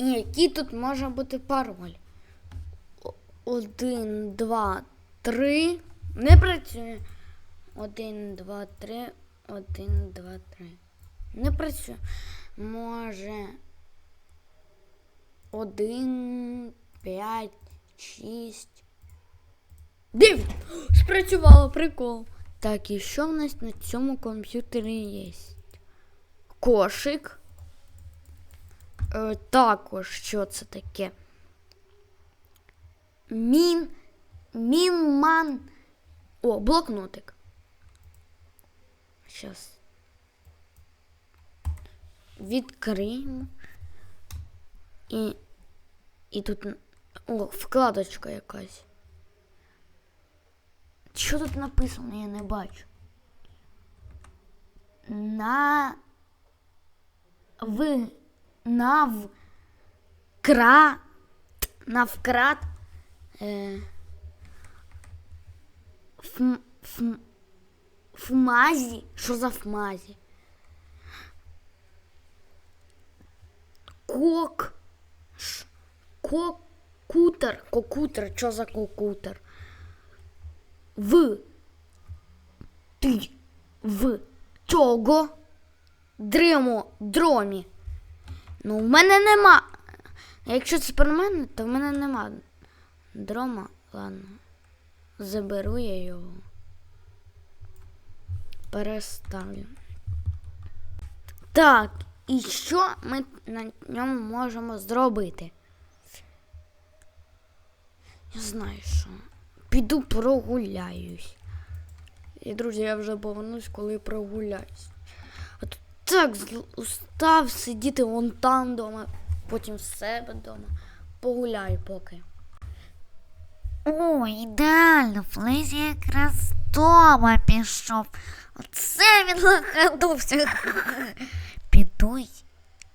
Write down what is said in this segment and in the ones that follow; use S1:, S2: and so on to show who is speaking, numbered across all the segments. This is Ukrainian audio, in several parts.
S1: І який тут може бути пароль? Один, два, три. Не працює. Один, два, три. Один, два, три. Не працює. Може. Один, п'ять, шість. Дев'ять! Спрацювало, прикол. Так, і що в нас на цьому комп'ютері є? Кошик. Е, також що це таке? Мін. Мінман. О, блокнотик. Щас. Відкриємо. І. І тут. О, вкладочка якась. Що тут написано, я не бачу. На. В. Нав. Кра. Навкрат. Е, фм, фм, фмазі. Що за фмазі? Кок. Ш- Кокутер. Кокутер. Що за кокутер? В. Ти. В. Чого? Дримо. Дромі. Ну, в мене нема. Якщо це про мене, то в мене нема дрома. Ладно. Заберу я його. Переставлю. Так, і що ми на ньому можемо зробити? Я знаю що. Піду прогуляюсь. І, друзі, я вже повернусь, коли прогуляюсь. Так устав сидіти вон там вдома, потім в себе вдома. Погуляю поки.
S2: О, ідеально, Флезі якраз дома пішов. Оце він лоханувся. Піду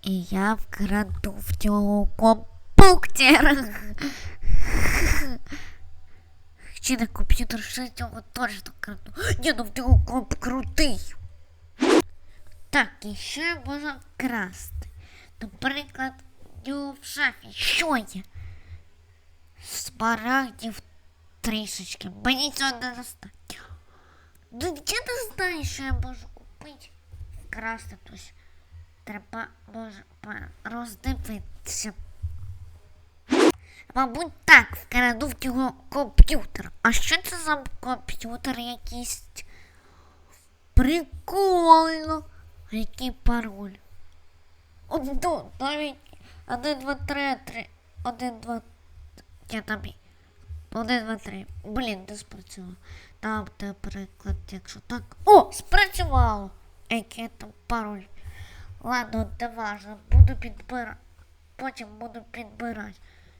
S2: і я вкраду в нього компуктер. Чи не комп'ютер, що з нього точно краду. Ні, ну в нього комп крутий. Так, і ще можна красти. Наприклад, в нього в шафі що є? Смарагдів трішечки. Мені цього не достатньо. Ну, я не знаю, що я можу купити. Вкрасти тось. Треба, може, по- роздивитися. Мабуть, так, вкраду в його комп'ютер. А що це за комп'ютер якийсь? Прикольно. Який пароль? От навіть 1, 2, 3, 3, 1, 2, я там і- один, два, три. Блін, не спрацювало. Там, наприклад, якщо так. О, спрацювало! Який там пароль. Ладно, не важно, буду підбирати. Потім буду підбирати.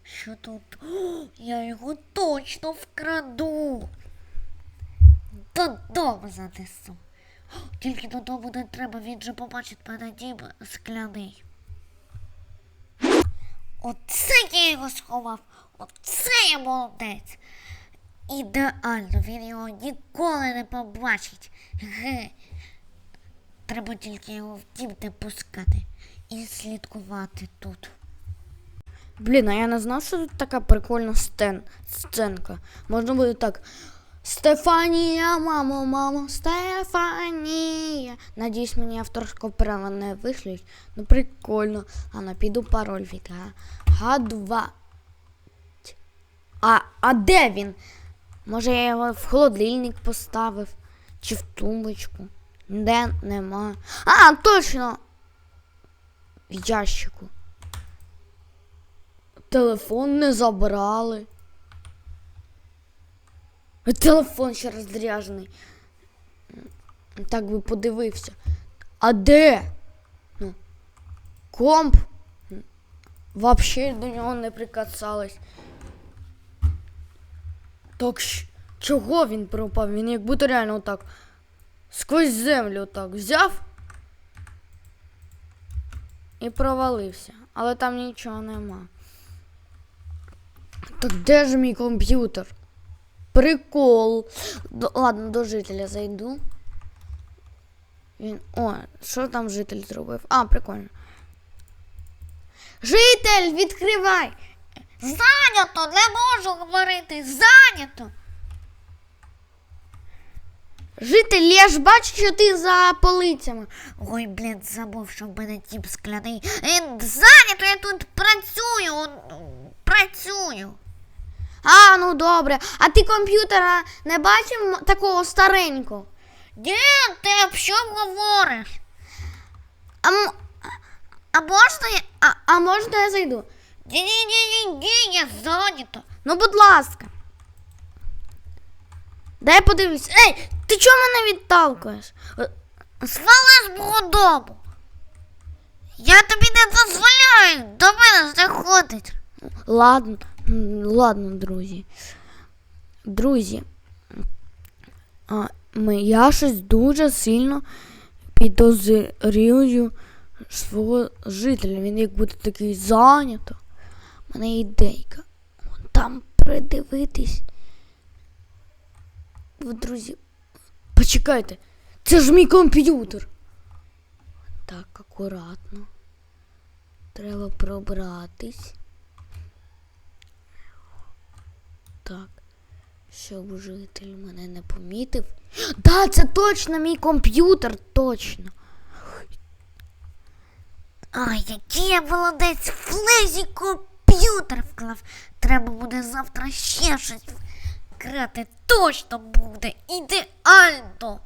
S2: Що тут? О, я його точно вкраду. Додому занесу. Тільки додому не треба, він же побачить мене дім скляний. Оце я його сховав. Оце я молодець. Ідеально, він його ніколи не побачить. Ге. Треба тільки його в дім не пускати і слідкувати тут.
S1: Блін, а я не знав, що тут така прикольна стен, сценка. Можна буде так. Стефанія, мамо, мамо, Стефанія. Надіюсь, мені авторського права не вишлють. Ну прикольно. Ладно, піду пароль від Га2. А, а де він? Може я його в холодильник поставив чи в тумбочку? Де нема. А, точно! В ящику. Телефон не забрали. Телефон ще розряджений. Так би подивився. А де? Ну, комп. Вообще до нього не прикасались. Так чого він пропав? Він як будто реально отак сквозь землю отак взяв і провалився. Але там нічого нема. Так де ж мій комп'ютер? Прикол. До- ладно, до жителя зайду. Він. О, що там житель зробив? А, прикольно. Житель, відкривай!
S2: Зайнято, не можу говорити, зайнято.
S1: Житель, я ж бачу, що ти за полицями.
S2: Ой, блін, забув, що в мене тіп скляний. Він зайнято, я
S1: А, ну добре. А ти комп'ютера не бачив такого старенького?
S2: Ні, ти об що говориш?
S1: А,
S2: А можна я.
S1: а, а можна я зайду?
S2: Ні, ні, ні, ні, ні, я зайнято.
S1: Ну, будь ласка. Дай подивлюсь. Ей, ти чого мене відталкуєш?
S2: Свали з мого дому. Я тобі не дозволяю до мене заходить.
S1: Ладно, ладно, друзі. Друзі, ми, я щось дуже сильно підозрюю свого жителя. Він як буде такий зайнято. У мене ідейка. Там придивитись. Ви, друзі, почекайте, це ж мій комп'ютер. Так, акуратно. Треба пробратись. Так, щоб житель мене не помітив. Да, це точно мій комп'ютер, точно.
S2: Ай, який я молодець, в лезі комп'ютер вклав. Треба буде завтра ще щось крати. Точно буде ідеально.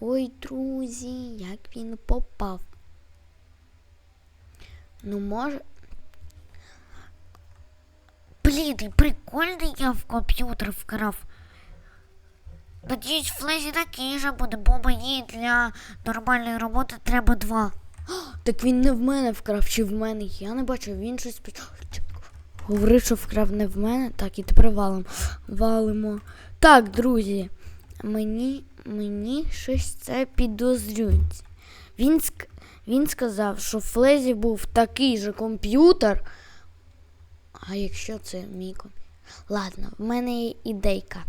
S1: Ой, друзі, як він попав. Ну, може.
S2: Блін, і прикольний я в комп'ютер вкрав. Надіюсь, в лезі такий же буде, бо мені для нормальної роботи треба два.
S1: Так він не в мене вкрав, чи в мене. Я не бачив, він щось говорив, що вкрав не в мене. Так, і тепер валим. Валимо. Так, друзі, мені, мені щось це підозрюється. Він, він сказав, що в Флезі був такий же комп'ютер. А якщо це мій комп'ютер? Ладно, в мене є ідейка.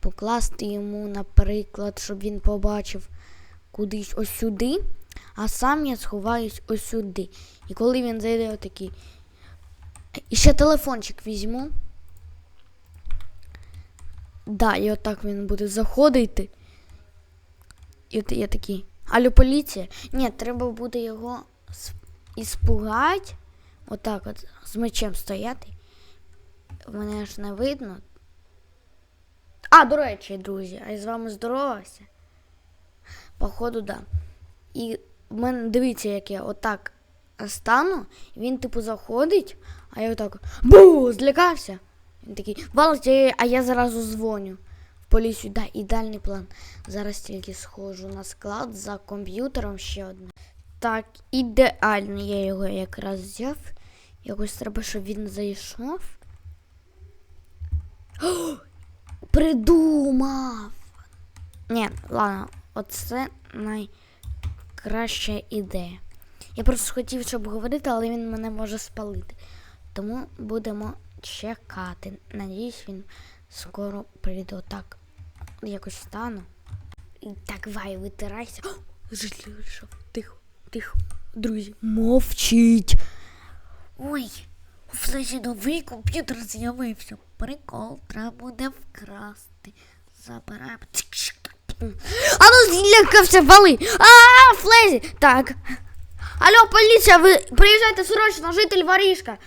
S1: Покласти йому, наприклад, щоб він побачив кудись ось сюди, а сам я сховаюсь ось сюди. І коли він зайде отакий. І ще телефончик візьму. Да, і отак він буде заходити. І от я такий. Алло, поліція? Ні, треба буде його іспугати. Отак от з мечем стояти. Мене ж не видно. А, до речі, друзі, а я з вами здоровався. Походу, да. І в мене дивіться, як я отак стану, він типу заходить, а я отак бу, злякався. Він такий, валить, а я зразу дзвоню в поліцію. Да, ідеальний план. Зараз тільки схожу на склад за комп'ютером ще одне. Так, ідеально, я його якраз взяв. Якось треба, щоб він зайшов. О, придумав! Ні, ладно, оце найкраща ідея. Я просто хотів, щоб говорити, але він мене може спалити. Тому будемо чекати. Надіюсь, він скоро прийде отак. Якось стану. Так, вай, витирайся. О. Тихо, тихо. Друзі, мовчіть.
S2: Ой, у флеші новий комп'ютер з'явився. Прикол, треба буде вкрасти. Забираємо.
S1: А ну злякався, вали! А, Флезі! Так. Алло, поліція, ви приїжджайте срочно, житель воріжка.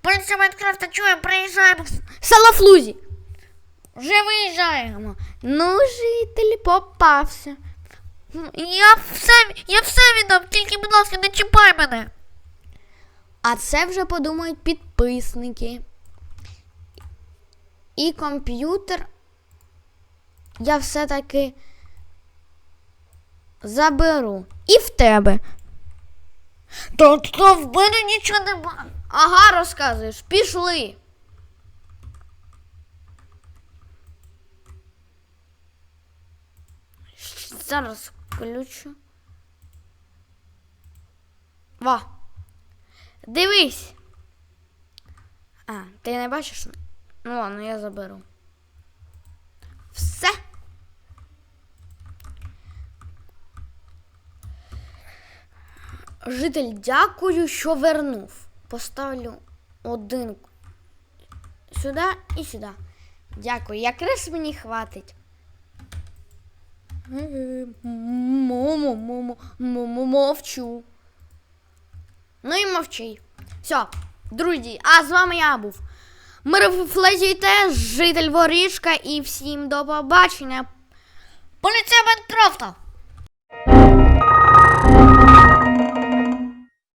S2: Поліція Майнкрафта чує, приїжджаємо.
S1: Салафлузі.
S2: Вже виїжджаємо.
S1: Ну, житель попався.
S2: Я все, я все віддам, тільки, будь ласка, не чіпай мене.
S1: А це вже подумають підписники. І комп'ютер я все-таки заберу. І в тебе.
S2: Та, та в мене нічого нема.
S1: Ага, розказуєш, пішли. Зараз включу. Во. Дивись. А, ти не бачиш? Ну ладно, я заберу. Все. Житель, дякую, що вернув. Поставлю один сюди і сюди. Дякую. Якраз мені хватить. Мовчу. Ну і мовчи. Все, друзі, а з вами я був. Мирофлезійте, житель воріжка, і всім до побачення.
S2: Поліція Майнкрафта!